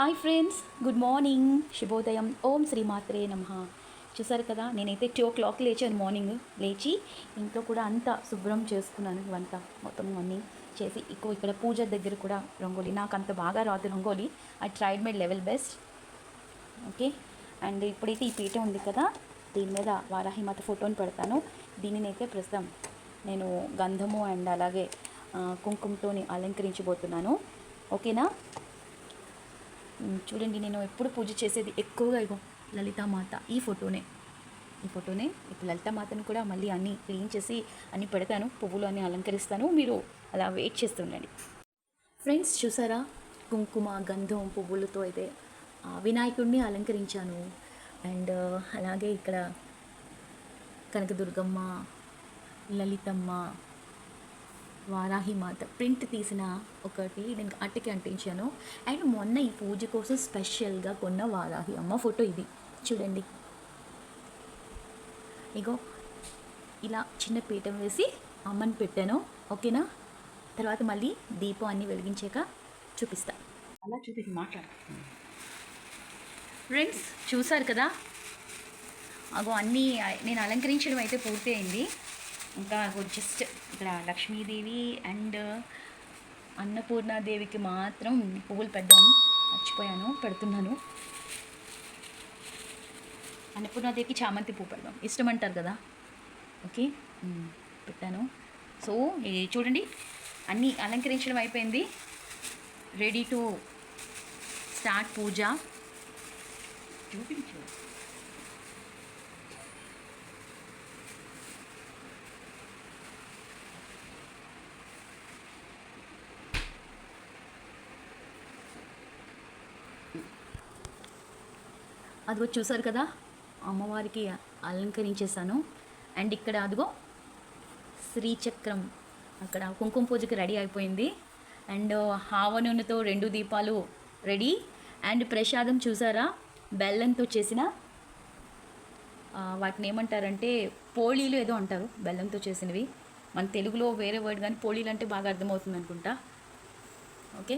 Hi friends good morning. శుభోదయం. ఓం శ్రీమాత్రే నమ. చూసారు కదా నేనైతే టూ ఓ క్లాక్ లేచాను మార్నింగ్ లేచి ఇంట్లో కూడా అంతా శుభ్రం చేసుకున్నాను ఇవంతా మొత్తం అన్నీ చేసి ఎక్కువ ఇక్కడ పూజ దగ్గర కూడా రంగోలీ. నాకు అంత బాగా రాదు rangoli. I tried my level best okay and ఇప్పుడైతే ఈ పీట ఉంది కదా దీని మీద వారాహి మాత ఫోటోని పెడతాను. దీనినైతే ప్రస్తుతం నేను గంధము అండ్ అలాగే కుంకుమతోని అలంకరించబోతున్నాను. ఓకేనా చూడండి నేను ఎప్పుడు పూజ చేసేది ఎక్కువగా ఇగో లలితామాత ఈ ఫోటోనే. ఈ ఫోటోనే ఇప్పుడు లలితామాతను కూడా మళ్ళీ అన్నీ క్లీన్ చేసి అన్నీ పెడతాను పువ్వులు అన్నీ అలంకరిస్తాను మీరు అలా వెయిట్ చేస్తుండండి ఫ్రెండ్స్ చూసారా? కుంకుమ గంధం పువ్వులతో అయితే ఆ వినాయకుడిని అలంకరించాను. అండ్ అలాగే ఇక్కడ కనకదుర్గమ్మ లలితమ్మ వారాహి మాత ప్రింట్ తీసిన ఒకటి నేను అట్టకి అంటించాను. అండ్ మొన్న ఈ పూజ కోసం స్పెషల్గా కొన్న వారాహి అమ్మ ఫోటో ఇది. చూడండి. ఇగో ఇలా చిన్న పీఠం వేసి అమ్మని పెట్టాను. ఓకేనా? తర్వాత మళ్ళీ దీపం అన్నీ వెలిగించాక చూపిస్తా. అలా చూపి మాట్లాడు. ఫ్రెండ్స్ చూసారు కదా? అగో అన్నీ నేను అలంకరించడం అయితే పూర్తి అయింది ఇంకా నాకు జస్ట్ ఇక్కడ లక్ష్మీదేవి అండ్ అన్నపూర్ణాదేవికి మాత్రం పువ్వులు పెడ్డాను మర్చిపోయాను పెడుతున్నాను. అన్నపూర్ణాదేవికి చామంతి పువ్వు పెడదాం. ఇష్టం అంటారు కదా. ఓకే పెట్టాను. సో చూడండి అన్నీ అలంకరించడం అయిపోయింది. Ready to start puja. చూపించు. అదిగో చూసారు కదా? అమ్మవారికి అలంకరించేసాను అండ్ ఇక్కడ అదిగో శ్రీచక్రం. అక్కడ కుంకుమ పూజకి రెడీ అయిపోయింది. అండ్ హావనూనెతో రెండు దీపాలు రెడీ. అండ్ ప్రసాదం చూసారా? బెల్లంతో చేసిన వాటిని ఏమంటారంటే పోళీలు ఏదో అంటారు బెల్లంతో చేసినవి. మన తెలుగులో వేరే వర్డ్ కానీ పోళీలు అంటే బాగా అర్థమవుతుంది అనుకుంటా ఓకే?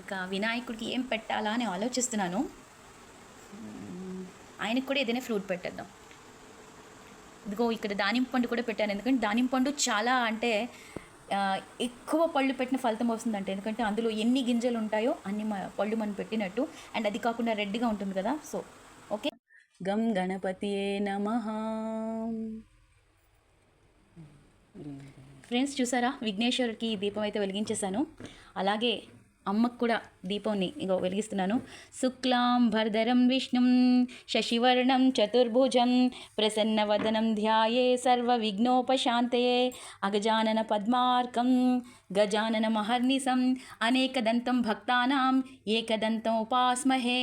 ఇక వినాయకుడికి ఏం పెట్టాలా అని ఆలోచిస్తున్నాను. ఆయనకు కూడా ఏదైనా ఫ్రూట్ పెట్టేద్దాం. ఇదిగో ఇక్కడ దానిమ్మ పండు కూడా పెట్టాను. ఎందుకంటే దానిమ్మ పండు చాలా అంటే ఎక్కువ పళ్ళు పెట్టిన ఫలితం వస్తుందంట. ఎందుకంటే అందులో ఎన్ని గింజలు ఉంటాయో అన్ని పళ్ళు మనం పెట్టినట్టు. అండ్ అది కాకుండా రెడ్గా ఉంటుంది కదా. So okay. గం గణపతియే నమ. ఫ్రెండ్స్ చూసారా? విఘ్నేశ్వరుడికి దీపం అయితే వెలిగించేశాను. అలాగే అమ్మకు కూడా దీపంని ఇగో వెలిగిస్తున్నాను. శుక్లాం భర్ధరం విష్ణుం శశివర్ణం చతుర్భుజం ప్రసన్నవదనం ధ్యాయే సర్వ విఘ్నోపశాంతయే. అగజానన పద్మార్కం గజానన మహర్నిశం అనేకదంతం భక్తానాం ఏకదంతం ఉపాస్మహే.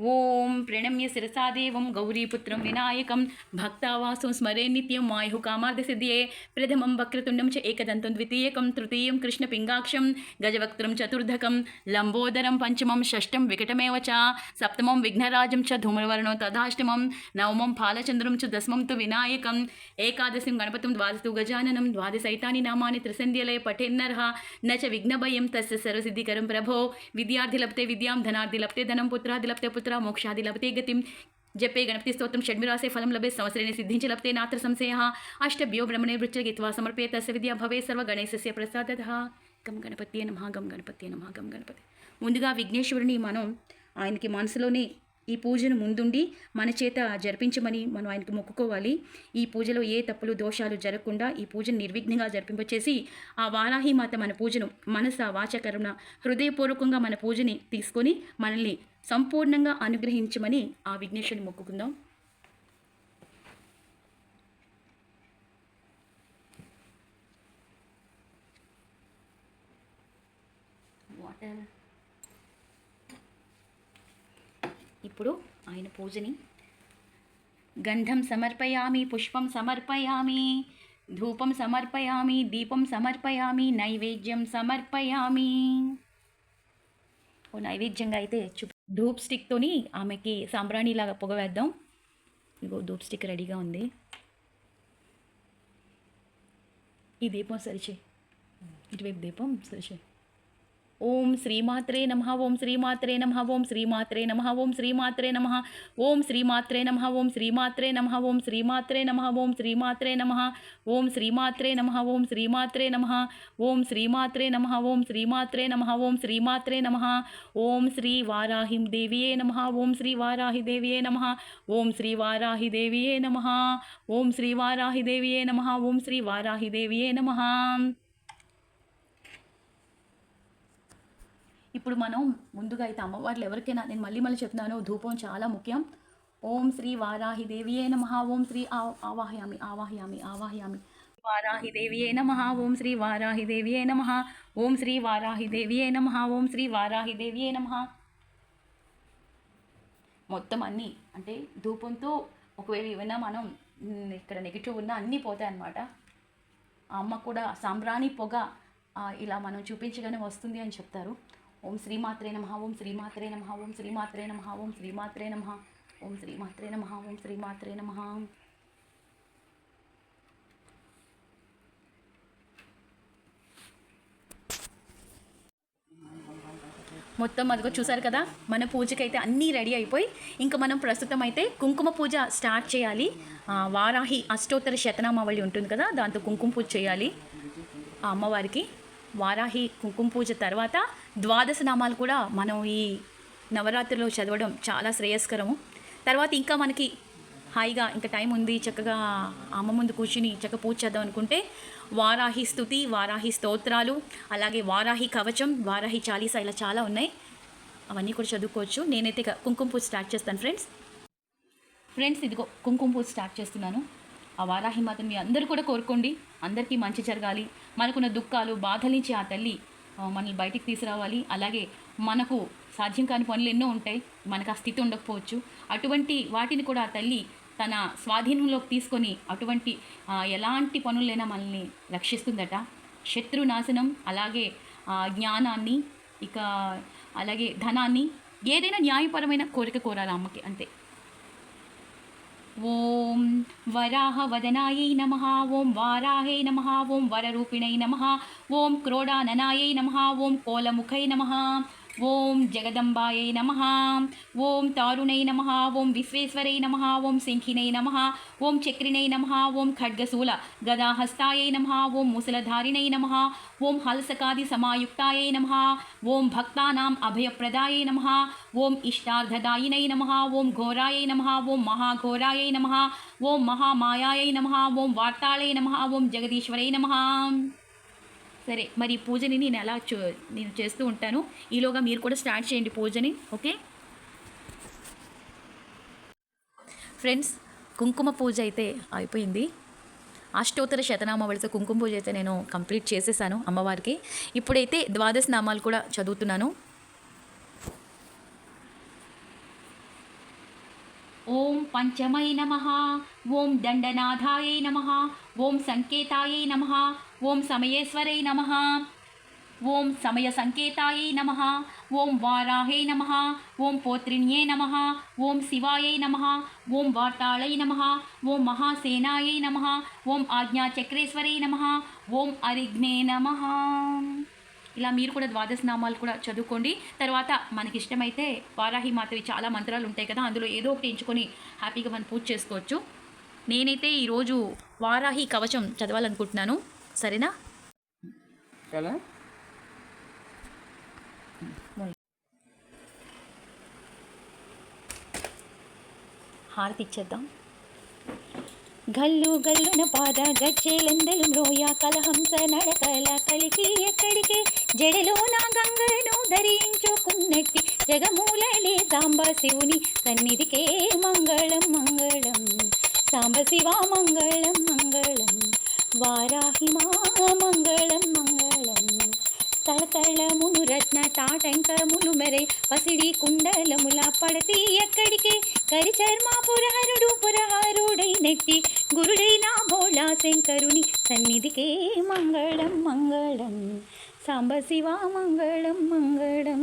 ఓం ప్రణమ్య శిరసాదేవం గౌరీపుత్రం వినాయకం. భక్తావాసం స్మరే నిత్యం ఆయు కామార్థసిద్ధ్యే ప్రథమం వక్రతుండం చ ఏకదంతం ద్వితీయకం. తృతీయం కృష్ణపింగాక్షం గజవక్త్రం చతుర్ధకం. లంబోదరం పంచమం షష్టం వికటమేవ చ. సప్తమం విఘ్నరాజం చ ధూమ్రవర్ణో తదాష్టమం. నవమం ఫాలచంద్రం చ దశమం తు వినాయకం. ఏకాదశం గణపతిం ద్వాదశు గజాననం. ద్వాదశైతాని నామాని త్రిసంధ్యలయ పఠేన్నర్హ. నచ విఘ్నభయం తస్య సర్వసిద్ధికరం ప్రభో. విద్యార్థి లభతే విద్యాం ధనార్థి లభతే ధనం పుత్రాది లభతే పుత్ర మోక్షాది లభతే గతిం జపే గణపతి స్తోత్రం షడ్మిరాసే ఫలం లభే సంవత్సరేణ సిద్ధించి లభతే నాత్ర సంశయ అష్టభ్యో బ్రహ్మణే వృచ్చగిత్వా సమర్పే తస్య విద్యా భవే సర్వ గణేశస్య ప్రసాద గం గణపతి నమ గం గణపతి నమ గం గణపతి ముందుగా విఘ్నేశ్వరుని మనం ఆయనకి మనసులోనే ఈ పూజను ముందుండి మన చేత జరిపించమని మనం ఆయనకి మొక్కుకోవాలి. ఈ పూజలో ఏ తప్పులు దోషాలు జరగకుండా ఈ పూజను నిర్విఘ్నంగా జరిపింపచేసి ఆ వారాహి మాత మన పూజను మనస వాచకరుణ హృదయపూర్వకంగా మన పూజని తీసుకొని మనల్ని సంపూర్ణంగా అనుగ్రహించమని ఆ విఘ్నేశ్వరుని మొక్కుకుందాం. వాటర్ ఇప్పుడు ఆయన పూజని గంధం సమర్పయామి పుష్పం సమర్పయామి ధూపం సమర్పయామి దీపం సమర్పయామి నైవేద్యం సమర్పయామి. ఓ నైవేద్యంగా అయితే చూ ధూప్ స్టిక్తోని ఆమెకి సాంబ్రాణిలాగా పొగ వేద్దాం. ఇగో ధూప్ స్టిక్ రెడీగా ఉంది. ఈ దీపం సరిచే ఇటువైపు దీపం సరిచే ఓం శ్రీమాత్రే నమ ఓం శ్రీమాత్రే నమ ఓం శ్రీమాత్రే నమ ఓం శ్రీమాత్రే నమ ఓం శ్రీమాత్రే నమ ఓం శ్రీమాత్రే నమ ఓం శ్రీమాత్రే నమ ఓం శ్రీమాత్రే నమ ఓం శ్రీమాత్రే నమ ఓం శ్రీమాత్రే నమ ఓం శ్రీమాత్రే నమ ఓం శ్రీమాత్రే నమ ఓం శ్రీమాత్రే నమ ఓం శ్రీ వారాహిం దేవియే నమ ఓం శ్రీ వారాహి దేవియే నమ ఓం శ్రీ వారాహి దేవియే నమ ఓం శ్రీ వారాహి దేవియే నమ ఓం శ్రీ వారాహి దేవియే నమ ఇప్పుడు మనం ముందుగా అయితే అమ్మవార్లు ఎవరికైనా నేను మళ్ళీ మళ్ళీ చెప్తున్నాను ధూపం చాలా ముఖ్యం. ఓం శ్రీ వారాహి దేవియే నమ ఓం శ్రీ ఆవాహయామి ఆవాహయామి ఆవాహయామి. వారాహి దేవియే నమ ఓం శ్రీ వారాహి దేవియే నమ ఓం శ్రీ వారాహి దేవియే నమ ఓం శ్రీ వారాహి దేవియే నమ. మొత్తం అన్నీ అంటే ధూపంతో ఒకవేళ ఏమైనా మనం ఇక్కడ నెగిటివ్ ఉన్నా అన్నీ పోతాయి అన్నమాట. ఆ అమ్మ కూడా సాంబ్రాణి పొగ ఇలా మనం చూపించగానే వస్తుంది అని చెప్తారు. ఓం శ్రీమాత్రే నమ ఓం శ్రీమాత్రే నమ ఓం శ్రీమాత్రే నమ ఓం శ్రీమాత్రే నమ ఓం శ్రీమాత్రే నమ ఓం శ్రీమాత్రే నమ. మొత్తం అదిగో చూసారు కదా మన పూజకైతే అన్నీ రెడీ అయిపోయి ఇంకా మనం ప్రస్తుతం అయితే కుంకుమ పూజ స్టార్ట్ చేయాలి. వారాహి అష్టోత్తర శతనామావళి ఉంటుంది కదా దాంతో కుంకుమ పూజ చేయాలి. ఆ అమ్మవారికి. వారాహి కుంకుమ పూజ తర్వాత ద్వాదశ నామాలు కూడా మనం ఈ నవరాత్రిలో చదవడం చాలా శ్రేయస్కరము. తర్వాత ఇంకా మనకి హాయిగా ఇంకా టైం ఉంది చక్కగా అమ్మ ముందు కూర్చుని చక్కగా పూజ చేద్దాం అనుకుంటే వారాహి స్థుతి వారాహి స్తోత్రాలు అలాగే వారాహి కవచం వారాహి చాలీసా ఇలా చాలా ఉన్నాయి. అవన్నీ కూడా చదువుకోవచ్చు. నేనైతే కుంకుమ పూజ స్టార్ట్ చేస్తాను ఫ్రెండ్స్. ఫ్రెండ్స్ ఇదిగో కుంకుమ పూజ స్టార్ట్ చేస్తున్నాను. ఆ వారాహి మాత్రం మీ అందరూ కూడా కోరుకోండి. అందరికీ మంచి జరగాలి. మనకున్న దుఃఖాలు బాధల నుంచి ఆ తల్లి మనల్ని బయటికి తీసుకురావాలి. అలాగే మనకు సాధ్యం కాని పనులు ఎన్నో ఉంటాయి. మనకు ఆ స్థితి ఉండకపోవచ్చు. అటువంటి వాటిని కూడా ఆ తల్లి తన స్వాధీనంలోకి తీసుకొని అటువంటి ఎలాంటి పనులైనా మనల్ని రక్షిస్తుందట. శత్రు నాశనం అలాగే జ్ఞానాన్ని ఇక అలాగే ధనాన్ని ఏదైనా న్యాయపరమైన కోరిక కోరాలి అమ్మకి అంతే. ஓம் வராக வதனாயை நமஹா ஓம் வாராகை நமஹா ஓம் வரரூபிணை நமஹா ஓம் குரோடானனாயை நமஹா ஓம் கோலமுகை நமஹா. ఓం జగదంబాయై నమ ఓం తారుణై నమ ఓం విశ్వేశ్వరై నమ ఓం శంఖినై నమ ఓం చక్రినై నమ ఓం ఖడ్గశూల గదాహస్తాయై నమ ఓం ముసలధారిణై నమ ఓం హల్సకాది సమాయుక్తాయై నమ ఓం భక్తానాం అభయప్రదాయై నమ ఓం ఇష్టార్థదాయినై నమ ఓం ఘోరాయై నమ ఓం మహాఘోరాయై నమ ఓం మహామాయాయై నమ ఓం వార్తాళై నమ ఓం జగదీశ్వరై నమ సరే మరి ఈ పూజని నేను ఎలా చూ నేను చేస్తూ ఉంటాను. ఈలోగా మీరు కూడా స్టార్ట్ చేయండి పూజని ఓకే? ఫ్రెండ్స్ కుంకుమ పూజ అయితే అయిపోయింది. అష్టోత్తర శతనామావళితో కుంకుమ పూజ అయితే నేను కంప్లీట్ చేసేసాను అమ్మవారికి. ఇప్పుడైతే ద్వాదశ నామాలు కూడా చదువుతున్నాను. पंचमय नम ओं दंडनाथाय नम ओं संकेताय नम ओं ॐ नम ओं समय संकेताय नम ओं वाराहै नम ओं पोत्रिण्ये नम ओं शिवाय नम ओं वार्ताळै नम ओं महासेनाय नम ओं आज्ञाचक्रेश्वरै नम ओं अरिघ्ने नम ఇలా మీరు కూడా ద్వాదశ నామాలు కూడా చదువుకోండి. తర్వాత మనకి ఇష్టమైతే వారాహి మాతవి చాలా మంత్రాలు ఉంటాయి కదా అందులో ఏదో ఒకటి ఎంచుకొని హ్యాపీగా మనం పూజ చేసుకోవచ్చు. నేనైతే ఈరోజు వారాహి కవచం చదవాలనుకుంటున్నాను. సరేనా? హారతి ఇచ్చేద్దాం. గల్లు గల్లున పాద గచ్చేలెందలు మ్రోయ కలహంస నడకల కలికి ఎక్కడికి? జడలో నా గంగను ధరించుకున్నట్టి జగమూలలి సాంబ శివుని సన్నిధికే మంగళం మంగళం. సాంబ శివ మంగళం మంగళం. వారాహిమా మంగళం మంగళం. తళతళమును రత్న తాటంకములు మెరై పసిడి కుండలముల పడతి ఎక్కడికి? కరిచర్మ పురహరుడు పురహరుడై నెట్టి గురుడైన భోళా శంకరుని సన్నిధికే మంగళం మంగళం. సాంబశివ మంగళం మంగళం.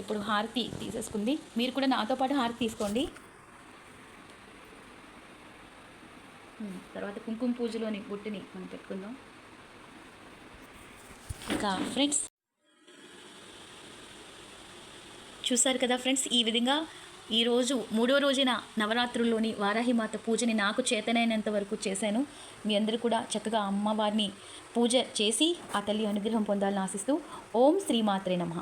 ఇప్పుడు హారతి తీసేసుకుంది. మీరు కూడా నాతో పాటు హారతి తీసుకోండి. తర్వాత కుంకుమ పూజలోని బుట్టిని మనం పెట్టుకుందాం. ఇంకా ఫ్రెండ్స్ చూసారు కదా ఫ్రెండ్స్? ఈ విధంగా ఈరోజు మూడో రోజున నవరాత్రుల్లోని వారాహిమాత పూజని నాకు చేతనైనంత వరకు చేశాను. మీ అందరూ కూడా చక్కగా అమ్మవారిని పూజ చేసి ఆ తల్లి అనుగ్రహం పొందాలని ఆశిస్తూ ఓం శ్రీమాత్రే నమః.